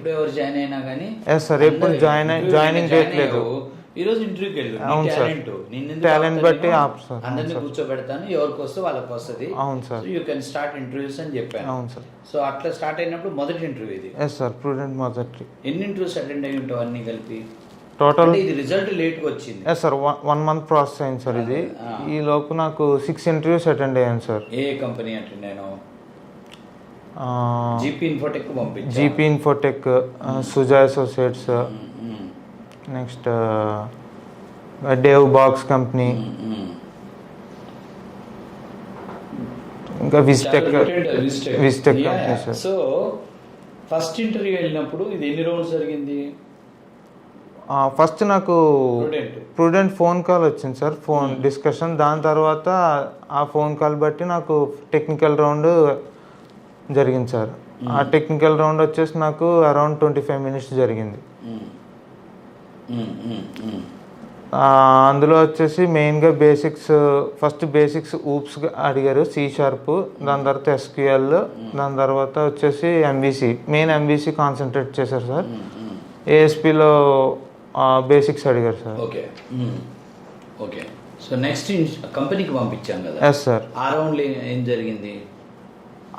ఎప్పుడు ఎవరు జాయిన్ అయినా కానీ Yes, sir. ఎప్పుడు అయ్యి- joining date లేదు. ఈ రోజు ఇంటర్వ్యూకి వెళ్ళు అవును, sir. టాలెంట్. బట్టి. అందరిని కూర్చోబెడతాను. ఎవరికి వస్తే వాళ్ళకి వస్తుంది అవును, sir. You can start interviews అని చెప్పాను. అవును సార్. సో అట్లా స్టార్ట్ అయినప్పుడు మొదటి ఇంటర్వ్యూ ఇది. ఎస్ సార్ ప్రూడెంట్ మొదటి. ఎన్ని ఇంటర్వ్యూస్ అటెండ్ అయి ఉంటావు అన్ని కలిపి? టోటల్ ఇది రిజల్ట్ లేట్గా వచ్చింది. Yes sir one month process అయింది సార్ ఇది. ఈ లోపు నాకు సిక్స్ ఇంటర్వ్యూస్ అటెండ్ అయ్యాను సార్. ఏ కంపెనీ అంటే నేను జీపీ ఇన్ఫోటెక్ పంపించాను GP Infotech Suja associates. Next dev box company. ఇంకా విజిటెక్ విజిటెక్ company sir so first interview వెళ్ళినప్పుడు ఇది ఎన్ని రౌండ్స్ జరిగింది? ఫస్ట్ నాకు. ప్రూడెంట్ ఫోన్ కాల్ వచ్చింది సార్ ఫోన్ డిస్కషన్ దాని తర్వాత ఆ ఫోన్ కాల్ బట్టి నాకు టెక్నికల్ రౌండ్ జరిగింది సార్ ఆ టెక్నికల్ రౌండ్ వచ్చేసి నాకు అరౌండ్ ట్వంటీ ఫైవ్ మినిట్స్ జరిగింది. అందులో వచ్చేసి మెయిన్గా బేసిక్స్ ఫస్ట్ బేసిక్స్ ఊప్స్ అడిగారు సి షార్ప్ దాని తర్వాత ఎస్క్యూఎల్ దాని తర్వాత వచ్చేసి ఎంబీసీ మెయిన్ ఎంబీసీ కాన్సన్ట్రేట్ చేశారు సార్. ఏఎస్పిలో బేసిక్స్ అడిగారు sir. Okay. Okay. So next కంపెనీకి పంపించాం కదా. ఎస్ సార్ ఆ రౌండ్ ఏం జరిగింది?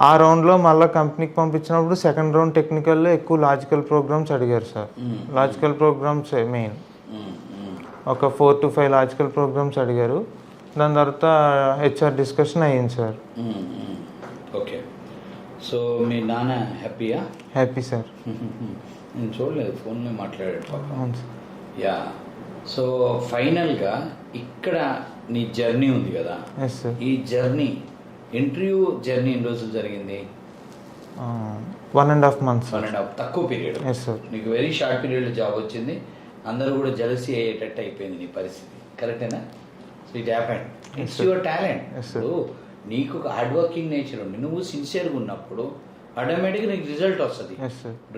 ఆ రౌండ్లో మళ్ళీ కంపెనీకి పంపించినప్పుడు సెకండ్ రౌండ్ టెక్నికల్లో ఎక్కువ లాజికల్ ప్రోగ్రామ్స్ అడిగారు సార్. Logical programs main. ఒక four to five logical programs అడిగారు. దాని తర్వాత హెచ్ఆర్ డిస్కషన్ అయ్యింది సార్. ఓకే. సో మీ నాన్న హ్యాపీయా? Happy sir. నేను చూడలేదు ఫోన్లో మాట్లాడాడు యా. సో ఫైనల్గా ఇక్కడ నీ జర్నీ ఉంది కదా. ఈ జర్నీ ఇంటర్వ్యూ జర్నీ ఎన్ని రోజులు జరిగింది? One and half months. One and half తక్కువ పీరియడ్. నీకు వెరీ షార్ట్ పీరియడ్లో జాబ్ వచ్చింది. అందరూ కూడా జలసీ అయ్యేటట్టు అయిపోయింది నీ పరిస్థితి. కరెక్టేనా so it happened it's your talent. ఇప్పుడు నీకు ఒక హార్డ్ వర్కింగ్ నేచర్ ఉంది. నువ్వు సిన్సియర్గా ఉన్నప్పుడు ఆటోమేటిక్గా నీకు రిజల్ట్ వస్తుంది.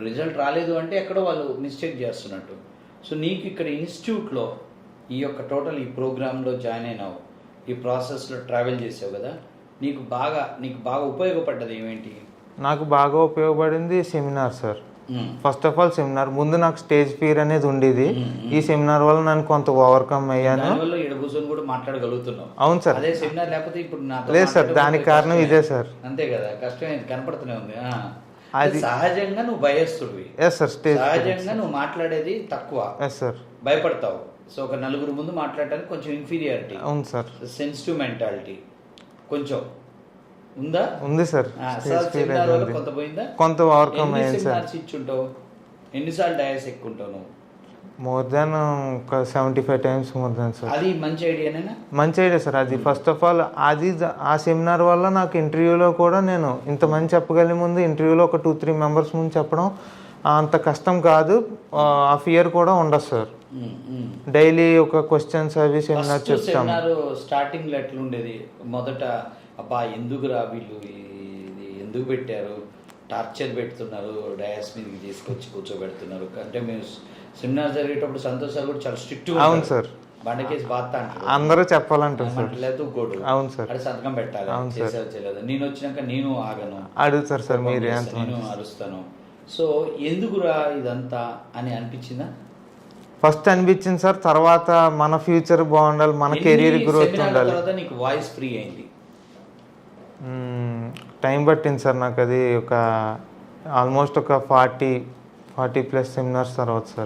రిజల్ట్ రాలేదు అంటే ఎక్కడో వాళ్ళు మిస్టేక్ చేస్తున్నట్టు. సో నీకు ఇక్కడ ఇన్స్టిట్యూట్లో ఈ యొక్క టోటల్ ఈ ప్రోగ్రాంలో జాయిన్ అయినావు. ఈ ప్రాసెస్లో ట్రావెల్ చేసావు కదా. నీకు బాగా నీకు బాగా ఉపయోగపడ్డది ఏమేంటి? నాకు బాగా ఉపయోగపడింది seminar sir. First of all seminar ముందు నాకు స్టేజ్ ఫియర్ అనేది ఉండేది. ఈ సెమినార్ వల్ల నేను కొంత ఓవర్కమ్ అయ్యాను. అవును సార్. అదే సెమినార్ లేకపోతే ఇప్పుడు లేదు సార్. దానికి కారణం. ఇదే సార్. అంతే కదా. కష్టమే కనపడుతూనే ఉంది. అది- సహజంగా నువ్వు భయస్తుడివి. Yes sir. స్టేజ్ సహజంగా నువ్వు మాట్లాడేది తక్కువ. Yes sir. భయపడతావు. సో ఒక నలుగురు ముందు మాట్లాడటానికి కొంచెం ఇన్ఫీరియారిటీ అవును సార్. సెన్సిటివ్ మెంటాలిటీ కొంచెం ఉందా? ఉంది సార్. కొంత పోయిందా? కొంత ఓవర్కమ్ అయ్యాను సార్. ఇచ్చుంటావు? ఎన్నిసార్లు డయాస్ ఎక్కుంటావు నువ్వు? మోర్ దాన్ ఒక seventy five times more than sir అది మంచి ఐడియానేనా మంచి ఐడియా సార్ అది ఫస్ట్ ఆఫ్ ఆల్ అది ఆ సెమినార్ వల్ల నాకు ఇంటర్వ్యూలో కూడా నేను ఇంతమంది చెప్పగలిగే ముందు ఇంటర్వ్యూలో ఒక టూ త్రీ మెంబర్స్ ముందు చెప్పడం అంత కష్టం కాదు. ఆ ఫియర్ కూడా ఉండదు సార్. డైలీ ఒక క్వశ్చన్స్ అవి సెమినార్ చెప్తాం స్టార్టింగ్లో ఎట్లుండేది? మొదట అబ్బా ఎందుకురా వీళ్ళు ఇది ఎందుకు పెట్టారు? టార్చర్ పెడుతున్నారు డయాస్ మీదకి తీసుకొచ్చి కూర్చోబెడుతున్నారు. అంటే మేము సెమినార్ జరిగేటప్పుడు సంతోష్ సార్ కూడా చాలా స్ట్రిక్ట్ అవును సార్. బండకేసి బాత్తా అంటారు. అందరూ చెప్పాలంటారు సార్ లేదు ఇంకోడు అవును సార్. అది సంతకం పెట్టాలి. అవును సార్. నేను వచ్చినాక నేను ఆగను. అడుగుతారు సార్ మీరు నేను అరుస్తాను. సో ఎందుకురా ఇదంతా అని అనిపించిందా? ఫస్ట్ అనిపించింది సార్ తర్వాత మన ఫ్యూచర్ బాగుండాలి మన కెరీర్ గ్రోత్ ఉండాలి. నీకు వాయిస్ ఫ్రీ అయింది? టైం పట్టింది సార్ నాకు అది ఒక ఆల్మోస్ట్ ఒక ఫార్టీ ఫార్టీ ప్లస్ సెమినార్స్ తర్వాత సార్.